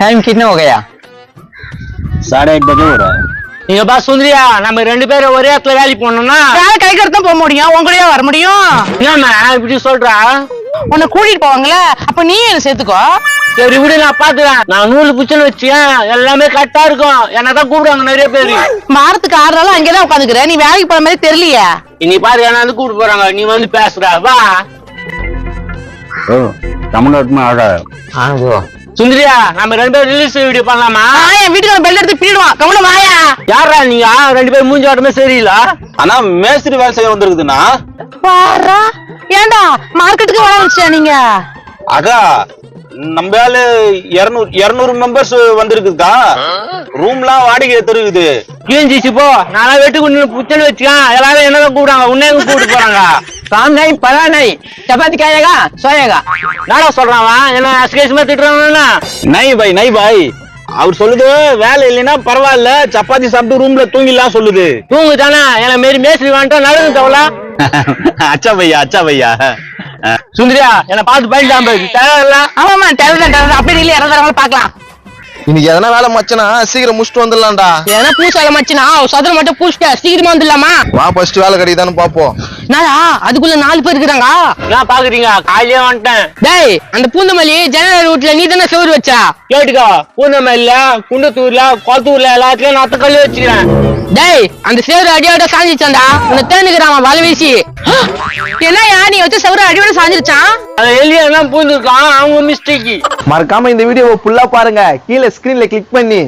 Time கிட்ன ஓகேயா சாடே எட்டு ஒரு நீங்க பா சுந்தரியா நம்ம ரெண்டு பேரும் ஒரே இடத்துல வேலைக்கு போனோம்னா வேலை கிடைக்கிறது போக முடியும். உங்களையே வர முடியும். ஏமா இப்படி சொல்றா? உன்னை கூட்டிட்டு போவாங்களே அப்ப நீ என்ன சேர்த்துக்கோ? சரி விடு நான் பாத்துக்கிறேன். நான் நூல் பிடிச்சுன்னு வச்சேன் எல்லாமே கரெக்டா இருக்கும். என்னதான் கூப்பிடுவாங்க நிறைய பேரு. மாரத்துக்கு ஆறு நாள் அங்கேதான் உட்காந்துக்கிற. நீ வேலைக்கு போற மாதிரி தெரியலையே. நீ பாரு என்ன வந்து கூப்பிட்டு போறாங்க. நீ வந்து பேசுற வா. தமிழ்நாட்டுமே ஆடாது ஆனதோ சுந்தரியா நம்ம ரெண்டு பேரும் ரிலீஸ் வீடியோ பண்ணலாமா? ஆ, என் வீட்டுக்கு பெல் எடுத்து பீடுவான் கவலை வாயா. யாரா நீங்க? ரெண்டு பேரும் மூஞ்சி ஓட்டமே சரியில்லை. ஆனா மேஸ்திரி வேலை செய்ய வந்திருக்குதுண்ணா. பாரா ஏன்டா மார்க்கெட்டுக்கு வர வச்சியா நீங்க? அக்கா நம்ம ஆளு இருநூறு இருநூறு மெம்பர்ஸ் வந்திருக்குதுக்கா. ரூம்லாம் வாடகை எடுத்துருக்குது. கிழிஞ்சிச்சு போ நான் வெட்டு குண்டு புச்சுன்னு வச்சுக்கேன். எல்லாரும் என்னதான் கூப்பிடுறாங்க உன்னையும் கூப்பிட்டு போறாங்க? காம்னை பலானை சப்பாத்தி காயேகா சோயேகா. நாடா சொல்றாவா என்ன அசகேசமா திட்டுறானா நை பை நை பாய். அவர் சொல்லுது வேலை இல்லைன்னா பரவாயில்ல சப்பாத்தி சாப்பிட்டு ரூம்ல தூங்கிடலாம் சொல்லுது. தூங்கு தானே என்ன மாரி மேஸ்திரி வாங்கிட்டோம் நடந்து தவலா அச்சா பையா அச்சா பையா. சுந்தரியா என்ன பார்த்து பயிட்டான் போய் தேவையில்ல. ஆமாமா தேவைதான் தேவை அப்படி இல்லையா இறந்துறவங்க பாக்கலாம் இன்னைக்கு எதனா வேலை மச்சனா? சீக்கிரம் முடிச்சுட்டு வந்துடலாம்டா. ஏன்னா பூசால மச்சனா? சதுரம் மட்டும் பூசிட்டா சீக்கிரமா வந்துடலாமா? வா ஃபர்ஸ்ட் வேலை கிடைக்குதான்னு பாப்போம் நாளா அதுக்குள்ள நாலு பேர் இருக்கிறாங்க. என்ன பாக்குறீங்க? காலையிலே வந்துட்டேன். டேய் அந்த பூந்தமல்லி ஜனரல் ரூட்ல நீ தானே செவரு வச்சா? கேட்டுக்கோ. பூந்தமல்லில குண்டத்தூர்ல கொளத்தூர்ல எல்லாத்துலயும் நான் கல்லு வச்சுக்கிறேன். டேய் அந்த செவரு அடியோட சாஞ்சிச்சான்டா உன்னை தேனுக்குறான் வலை வீசி. என்னயா நீ வச்ச செவரு அடியோட சாஞ்சிருச்சான்? அதை எல்லாம் பூந்துருக்கான். அவங்க மிஸ்டேக்கு மறக்காம இந்த வீடியோவை ஃபுல்லா பாருங்க. கீழே ஸ்கிரீன்ல கிளிக் பண்ணி.